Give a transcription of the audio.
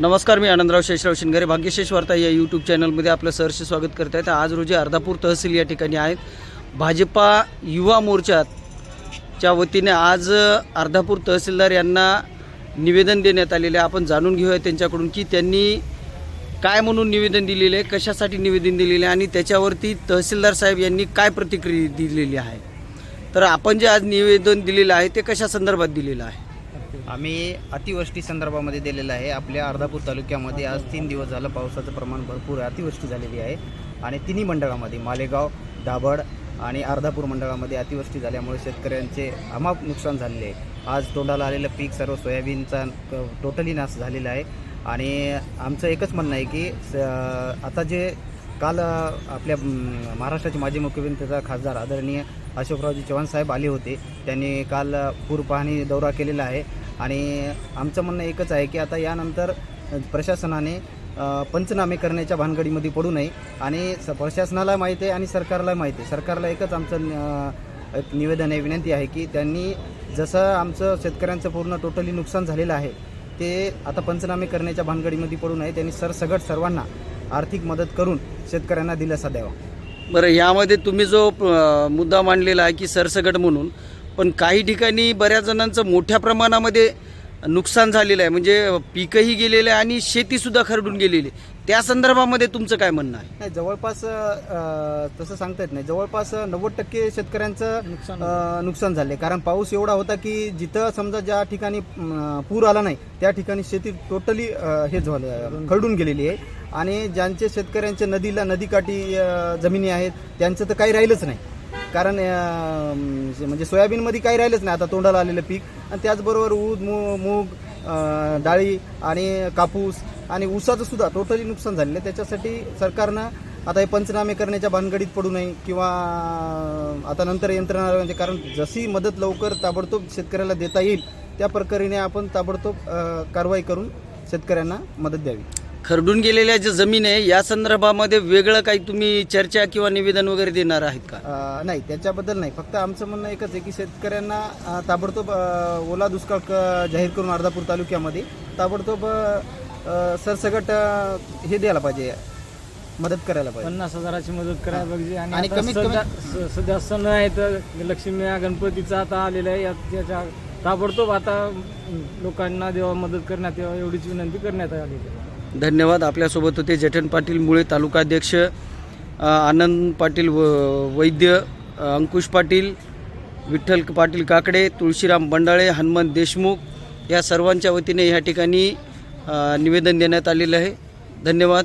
नमस्कार मी आनंदराव शेषराव शिंगारे. भाग्यशेष वार्ता या यूट्यूब चॅनलमध्ये आपलं सहर्ष स्वागत करत आहेत आज रोजी अर्धापूर तहसील या ठिकाणी आहेत. भाजपा युवा मोर्चाच्या वतीने आज अर्धापूर तहसीलदार यांना निवेदन देण्यात आलेले आहे. आपण जाणून घेऊया त्यांच्याकडून की त्यांनी काय म्हणून निवेदन दिलेले आहे कशासाठी निवेदन दिलेले आहे आणि त्याच्यावरती तहसीलदार साहेब यांनी काय प्रतिक्रिया दिलेली आहे. तर आपण जे आज निवेदन दिलेलं आहे ते कशा संदर्भात दिलेलं आहे? आम्ही अतिवृष्टी संदर्भामध्ये दिलेलं आहे. आपल्या अर्धापूर तालुक्यामध्ये आज तीन दिवस झालं पावसाचं प्रमाण भरपूर अतिवृष्टी झालेली आहे. आणि तिन्ही मंडळामध्ये मालेगाव दाभड आणि अर्धापूर मंडळामध्ये अतिवृष्टी झाल्यामुळे शेतकऱ्यांचे अमाप नुकसान झालेले आहे. आज तोंडाला आलेलं पीक सर्व सोयाबीनचा टोटली नाश झालेला आहे. आणि आमचं एकच म्हणणं आहे की स- आता जे काल आपल्या महाराष्ट्राचे माजी मुख्यमंत्रीचा खासदार आदरणीय अशोकरावजी चव्हाण साहेब आले होते. त्यांनी काल पूर पाहणी दौरा केलेला आहे. आणि आमचं म्हणणं एकच आहे की आता यानंतर प्रशासनाने पंचनामे करण्याच्या भानगडीमध्ये पडू नये. आणि स प्रशासनाला माहीत आहे आणि सरकारला माहीत आहे. सरकारला एकच आमचं एक निवेदन आहे विनंती आहे की त्यांनी जसं आमचं शेतकऱ्यांचं पूर्ण टोटली नुकसान झालेलं आहे ते आता पंचनामे करण्याच्या भानगडीमध्ये पडू नये. त्यांनी सरसगट सर्वांना आर्थिक मदत करून शेतकऱ्यांना दिलासा द्यावा. बरं यामध्ये तुम्ही जो मुद्दा मांडलेला आहे की सरसगट म्हणून पण काही ठिकाणी बऱ्याच जणांचं मोठ्या प्रमाणामध्ये नुकसान झालेलं आहे. म्हणजे पीकही गेलेलं आहे आणि शेतीसुद्धा खरडून गेलेली आहे. त्या संदर्भामध्ये तुमचं काय म्हणणं आहे? नाही जवळपास अ, तसं सांगता येत नाही. जवळपास नव्वद टक्के शेतकऱ्यांचं अ, नुकसान झाले कारण पाऊस एवढा होता की जिथं समजा ज्या ठिकाणी पूर आला नाही त्या ठिकाणी शेती टोटली हे झालं खरडून गेलेली आहे. आणि ज्यांचे शेतकऱ्यांच्या नदीला नदीकाठी अ, जमिनी आहेत त्यांचं तर काही राहिलंच नाही. कारण म्हणजे सोयाबीनमध्ये काही राहिलंच नाही. आता तोंडाला आलेलं पीक. आणि त्याचबरोबर ऊद मू मूग डाळी आणि कापूस आणि ऊसाचं सुद्धा टोटली नुकसान झालेलं आहे. त्याच्यासाठी सरकारनं आता हे पंचनामे करण्याच्या भानगडीत पडू नये किंवा आता नंतर यंत्रणा म्हणजे कारण जशी मदत लवकर ताबडतोब शेतकऱ्याला देता येईल त्या प्रकारे आपण ताबडतोब कारवाई करून शेतकऱ्यांना मदत द्यावी. खरडून गेलेल्या ज्या जमीन आहे या संदर्भामध्ये वेगळं काही तुम्ही चर्चा किंवा निवेदन वगैरे देणार आहेत का? अ, नाही त्याच्याबद्दल नाही. फक्त आमचं म्हणणं एकच आहे की शेतकऱ्यांना अ, ताबडतोब अ, ओला दुष्काळ क- जाहीर करून अर्धापूर तालुक्यामध्ये ताबडतोब अ, सरसगट अ, हे द्यायला पाहिजे. मदत करायला पाहिजे. पन्नास हजाराची मदत करायला पाहिजे. आणि आणि आता कमीत सध्या स- सध्या सण आहे तर लक्ष्मी या गणपतीचा आता आलेला आहे. या- त्याच्या ताबडतोब आता लोकांना जेव्हा मदत करण्यात यावं एवढीच विनंती करण्यात आलेली आहे. धन्यवाद आपल्यासोबत होते जठन पाटील मुळे तालुकाध्यक्ष आनंद पाटील व वैद्य अंकुश पाटील विठ्ठल पाटील काकडे तुळशीराम बंडाळे हनुमंत देशमुख या सर्वांच्या वतीने या ठिकाणी निवेदन देण्यात आलेलं आहे. धन्यवाद.